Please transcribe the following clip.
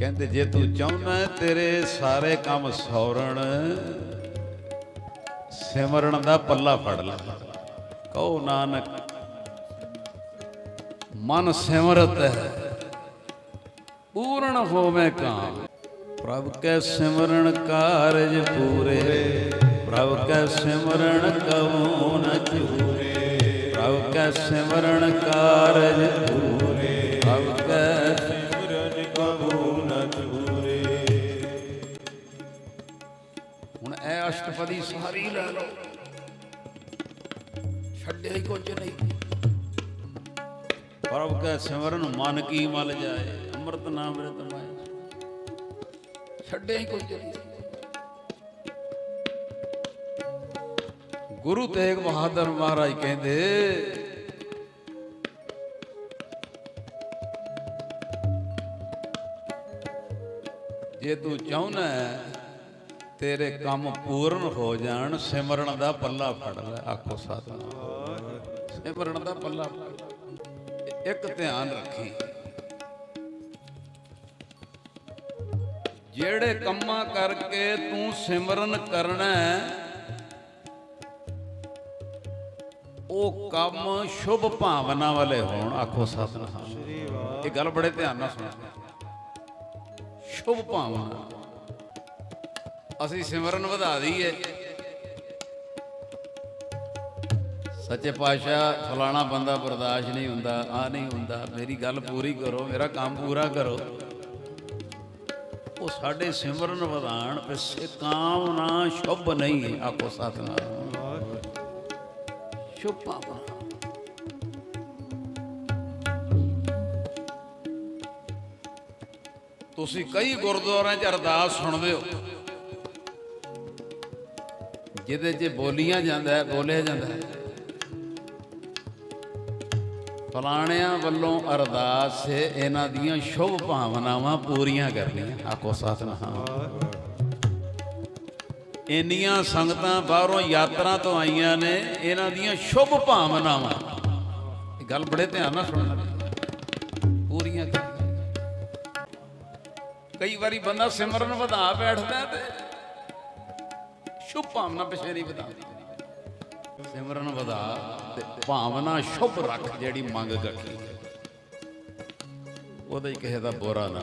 ਕਹਿੰਦੇ, ਜੇ ਤੂੰ ਚਾਹੁੰਦਾ ਤੇਰੇ ਸਾਰੇ ਕੰਮ ਸੌਰਣ, ਸਿਮਰਨ ਦਾ ਪੱਲਾ ਫੜ ਲੈ। ਕਹੋ ਨਾਨਕ, ਮਨ ਸਿਮਰਤ ਹੈ, ਪੂਰਨ ਹੋਵੇ ਕਾਮ। ਪ੍ਰਭ ਕੈ ਸਿਮਰਨ ਕਾਰਜ ਪੂਰੇ, ਪ੍ਰਭ ਕੈ ਸਿਮਰਨ ਕਵੋ ਨ ਚੂਰੇ ਪ੍ਰਭ ਕੈ ਸਿਮਰਨ ਕਾਰਜ ਅਸ਼ਟਪਦੀ ਸਾਰੀ ਲੈ ਲਓ। ਛੱਡਿਆ ਹੀ ਕੁਝ ਨਹੀਂ। ਪ੍ਰਭ ਕੈ ਸਿਮਰਨ ਮਨ ਕੀ ਮਲ ਜਾਏ ਅੰਮ੍ਰਿਤ ਨਾਮ ਰਿਤ ਮਾਏ। ਛੱਡਿਆ ਹੀ ਕੁਝ ਨਹੀਂ। ਗੁਰੂ ਤੇਗ ਬਹਾਦਰ ਮਹਾਰਾਜ ਕਹਿੰਦੇ ਜੇ ਤੂੰ ਚਾਹੁੰਦਾ ਤੇਰੇ ਕੰਮ ਪੂਰਨ ਹੋ ਜਾਣ, ਸਿਮਰਨ ਦਾ ਪੱਲਾ ਫੜ ਲੈ, ਆਖੋ ਸਤਨਾਮ ਸਿਮਰਨ ਦਾ ਪੱਲਾ ਇੱਕ ਧਿਆਨ ਰੱਖੀ। ਜਿਹੜੇ ਕੰਮਾਂ ਕਰਕੇ ਤੂੰ ਸਿਮਰਨ ਕਰਨਾ ਉਹ ਕੰਮ ਸ਼ੁਭ ਭਾਵਨਾ ਵਾਲੇ ਹੋਣ, ਆਖੋ ਸਤਨਾਮ ਇਹ ਗੱਲ ਬੜੇ ਧਿਆਨ ਨਾਲ ਸੁਣੋ। ਸ਼ੁਭ ਭਾਵਨਾ। ਅਸੀਂ ਸਿਮਰਨ ਵਧਾ ਦਈਏ। ਸੱਚੇ ਪਾਤਸ਼ਾਹ, ਫਲਾਣਾ ਬੰਦਾ ਬਰਦਾਸ਼ਤ ਨਹੀਂ ਹੁੰਦਾ ਆ ਨਹੀਂ ਹੁੰਦਾ। ਮੇਰੀ ਗੱਲ ਪੂਰੀ ਕਰੋ, ਮੇਰਾ ਕੰਮ ਪੂਰਾ ਕਰੋ। ਉਹ ਸਾਡੇ ਸਿਮਰਨ ਵਧਾਣ ਪਿੱਛੇ ਕਾਮਨਾ ਸ਼ੁਭ ਨਹੀਂ ਹੈ ਆਪੋ ਸਤਨਾਮ। ਸ਼ੁਭ ਭਾਵਨਾ। ਤੁਸੀਂ ਕਈ ਗੁਰਦੁਆਰਿਆਂ 'ਚ ਅਰਦਾਸ ਸੁਣਦੇ ਹੋ। ਜਿਹਦੇ 'ਚ ਬੋਲੀਆਂ ਜਾਂਦਾ ਹੈ, ਬੋਲਿਆ ਜਾਂਦਾ ਹੈ। ਫਲਾਣਿਆਂ ਵੱਲੋਂ ਅਰਦਾਸ ਹੈ, ਇਹਨਾਂ ਦੀਆਂ ਸ਼ੁਭ ਭਾਵਨਾਵਾਂ ਪੂਰੀਆਂ ਕਰਨੀਆਂ। ਆਖੋ ਸਤਨਾਮ। ਇੰਨੀਆਂ ਸੰਗਤਾਂ ਬਾਹਰੋਂ ਯਾਤਰਾ ਤੋਂ ਆਈਆਂ ਨੇ, ਇਹਨਾਂ ਦੀਆਂ ਸ਼ੁਭ ਭਾਵਨਾਵਾਂ। ਇਹ ਗੱਲ ਬੜੇ ਧਿਆਨ ਨਾਲ ਸੁਣਨਾ ਪੂਰੀਆਂ ਕਰਨੀਆਂ। ਕਈ ਵਾਰੀ ਬੰਦਾ ਸਿਮਰਨ ਵਧਾ ਬੈਠਦਾ ਤੇ ਸ਼ੁਭ ਭਾਵਨਾ ਪਿਛੇ ਵਧਾ। ਸਿਮਰਨ ਵਧਾ ਤੇ ਭਾਵਨਾ ਸ਼ੁਭ ਰੱਖ ਜਿਹੜੀ ਮੰਗ ਰੱਖੀ ਉਹਦੇ ਕਿਸੇ ਦਾ ਬੁਰਾ ਨਾ